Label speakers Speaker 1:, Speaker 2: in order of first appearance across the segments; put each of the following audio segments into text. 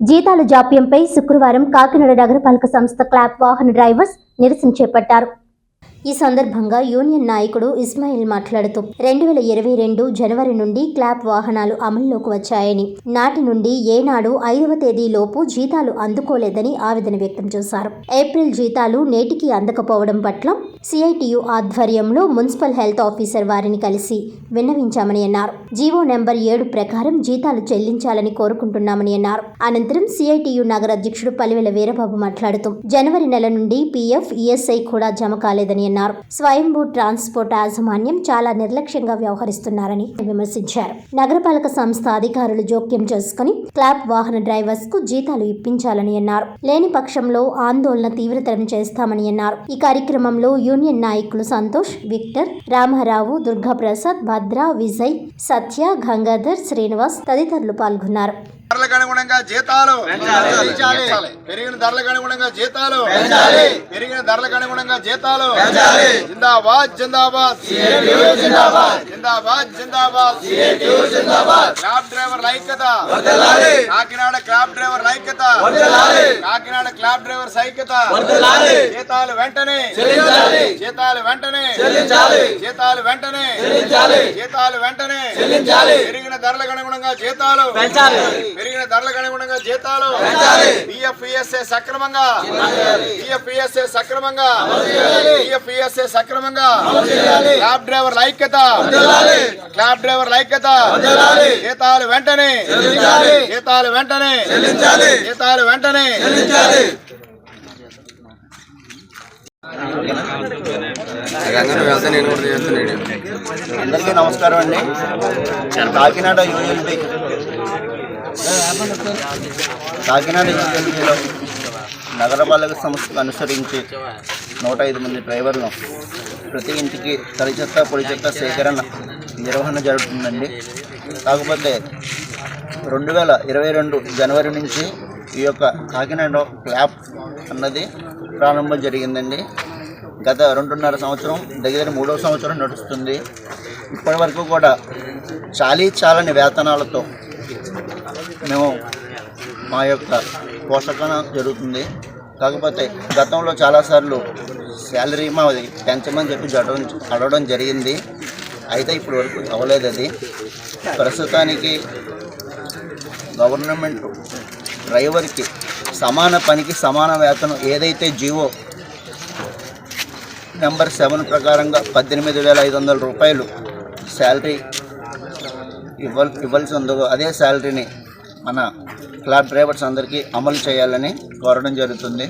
Speaker 1: జీతాల జాప్యంపై శుక్రవారం కాకినాడ నగరపాలక సంస్థ క్లాప్ వాహన డ్రైవర్స్ నిరసన చేపట్టారు. ఈ సందర్భంగా యూనియన్ నాయకుడు ఇస్మాయిల్ మాట్లాడుతూ రెండు వేల ఇరవై రెండు జనవరి నుండి క్లాప్ వాహనాలు అమల్లోకి వచ్చాయని నాటి నుండి ఏనాడు ఐదవ తేదీలోపు జీతాలు అందుకోలేదని ఆవేదన వ్యక్తం చేశారు. ఏప్రిల్ జీతాలు నేటికి అందకపోవడం పట్ల సిఐటియు ఆధ్వర్యంలో మున్సిపల్ హెల్త్ ఆఫీసర్ వారిని కలిసి విన్నవించామని అన్నారు. జీవో నెంబర్ ఏడు ప్రకారం జీతాలు చెల్లించాలని కోరుకుంటున్నామని అన్నారు. అనంతరం సిఐటియు నగర అధ్యక్షుడు పలివెల వీరబాబు మాట్లాడుతూ జనవరి నెల నుండి పీఎఫ్ ఈఎస్ఐ కూడా జమ కాలేదని అన్నారు స్వయంభూ ట్రాన్స్పోర్ట్ యాజమాన్యం చాలా నిర్లక్ష్యంగా వ్యవహరిస్తున్నారని విమర్శించారు. నగరపాలక సంస్థ అధికారులు జోక్యం చేసుకుని క్లాప్ వాహన డ్రైవర్స్కు జీతాలు ఇప్పించాలని అన్నారు. లేని పక్షంలో ఆందోళన తీవ్రతరం చేస్తామని అన్నారు. ఈ కార్యక్రమంలో యూనియన్ నాయకులు సంతోష్ విక్టర్ రామారావు దుర్గాప్రసాద్ భద్ర విజయ్ సత్య గంగాధర్ శ్రీనివాస్ తదితరులు పాల్గొన్నారు.
Speaker 2: ధరలకు అనుగుణంగా జీతాలు పెరిగిన ధరలకు అనుగుణంగా జీతాలు పెరిగిన ధరలకు అనుగుణంగా జీతాలు జిందాబాద్ జిందాబాద్. జిందాబాద్. జిందాబాద్ క్లాబ్ డ్రైవర్ ఐక్యత. కాకినాడ క్లాబ్ డ్రైవర్ ఐక్యత. కాకినాడ క్లాబ్ డ్రైవర్ ఐక్యత జీతాలు వెంటనే. జీతాలు వెంటనే. జీతాలు వెంటనే. జీతాలు వెంటనే. పెరిగిన ధరలకు అనుగుణంగా జీతాలు పెరిగిన ధరలకు అనుగుణంగా జీతాలు పిఎఫ్ఈఎస్ఏ సక్రమంగా. పిఎఫ్ఈఎస్ఏ సక్రమంగా. పిఎఫ్ఈఎస్ఏ సక్రమంగా. క్లాబ్ డ్రైవర్ ఐక్యత క్లాబ్ డ్రైవర్ ఐక్యత జీతాలు వెంటనే. జీతాలు వెంటనే. జీతాలు వెంటనే.
Speaker 3: రంగన వెళ్తే నేను కూడా చేస్తున్నాడు
Speaker 4: అందరికీ నమస్కారం అండి. కాకినాడ యూఎల్బి కాకినాడ యూఎల్బిలో నగరపాలక సంస్థకు అనుసరించి నూట ఐదు మంది డ్రైవర్లు ప్రతి ఇంటికి తడి చెత్త పొడి చెత్త సేకరణ నిర్వహణ జరుగుతుందండి. కాకపోతే రెండు వేల ఇరవై రెండు జనవరి నుంచి ఈ యొక్క కాకినాడ క్లాప్ అన్నది ప్రారంభం జరిగిందండి. గత రెండున్నర సంవత్సరం దగ్గర మూడో సంవత్సరం నడుస్తుంది. ఇప్పటి వరకు కూడా చాలీ చాలని వేతనాలతో మేము మా యొక్క పోషకన జరుగుతుంది. కాకపోతే గతంలో చాలాసార్లు శాలరీ మాది పెంచమని చెప్పి జడడం అడగడం జరిగింది. అయితే ఇప్పుడు వరకు అవ్వలేదు అది. ప్రస్తుతానికి గవర్నమెంట్ డ్రైవర్కి సమాన పనికి సమాన వేతనం ఏదైతే జీవో నెంబర్ సెవెన్ ప్రకారంగా పద్దెనిమిది వేల ఐదు వందల రూపాయలు శాలరీ ఇవ్వ ఇవ్వాల్సి ఉందో అదే శాలరీని మన క్లాబ్ డ్రైవర్స్ అందరికీ అమలు చేయాలని కోరడం జరుగుతుంది.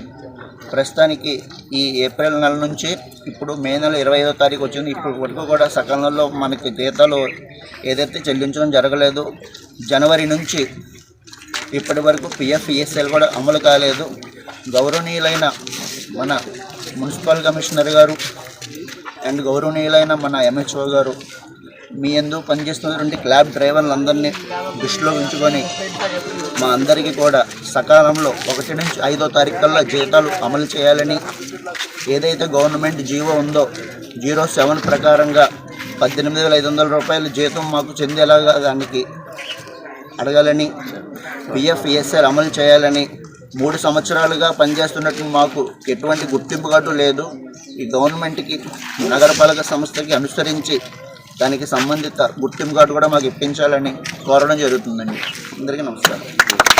Speaker 4: ప్రస్తుతానికి ఈ ఏప్రిల్ నెల నుంచి ఇప్పుడు మే నెల ఇరవై ఐదో తారీఖు వచ్చింది. ఇప్పుడు వరకు కూడా సకాలంలో మనకి జీతాలు ఏదైతే చెల్లించడం జరగలేదు జనవరి నుంచి ఇప్పటి వరకు పిఎఫ్ఈఎస్ఎల్ కూడా అమలు కాలేదు. గౌరవనీయులైన మన మున్సిపల్ కమిషనర్ గారు అండ్ గౌరవనీయులైన మన ఎంహెచ్ఓ గారు మీ ఎందుకు పనిచేస్తున్నటువంటి క్లాబ్ డ్రైవర్లందరినీ దృష్టిలో ఉంచుకొని మా అందరికీ కూడా సకాలంలో ఒకటి నుంచి ఐదో తారీఖు కల్లా జీతాలు అమలు చేయాలని ఏదైతే గవర్నమెంట్ జీవో ఉందో జీరో సెవెన్ ప్రకారంగా పద్దెనిమిది వేల ఐదు వందల రూపాయల జీతం మాకు చెందేలాగా దానికి అడగాలని పిఎఫ్ ఈఎస్ఆర్ అమలు చేయాలని మూడు సంవత్సరాలుగా పనిచేస్తున్నట్టు మాకు ఎటువంటి గుర్తింపు గట్టు లేదు. ఈ గవర్నమెంట్కి నగరపాలక సంస్థకి అనుసరించి దానికి సంబంధిత గుర్తింపు కార్డు కూడా మాకు ఇప్పించాలని కోరడం జరుగుతుందండి. అందరికీ నమస్కారం.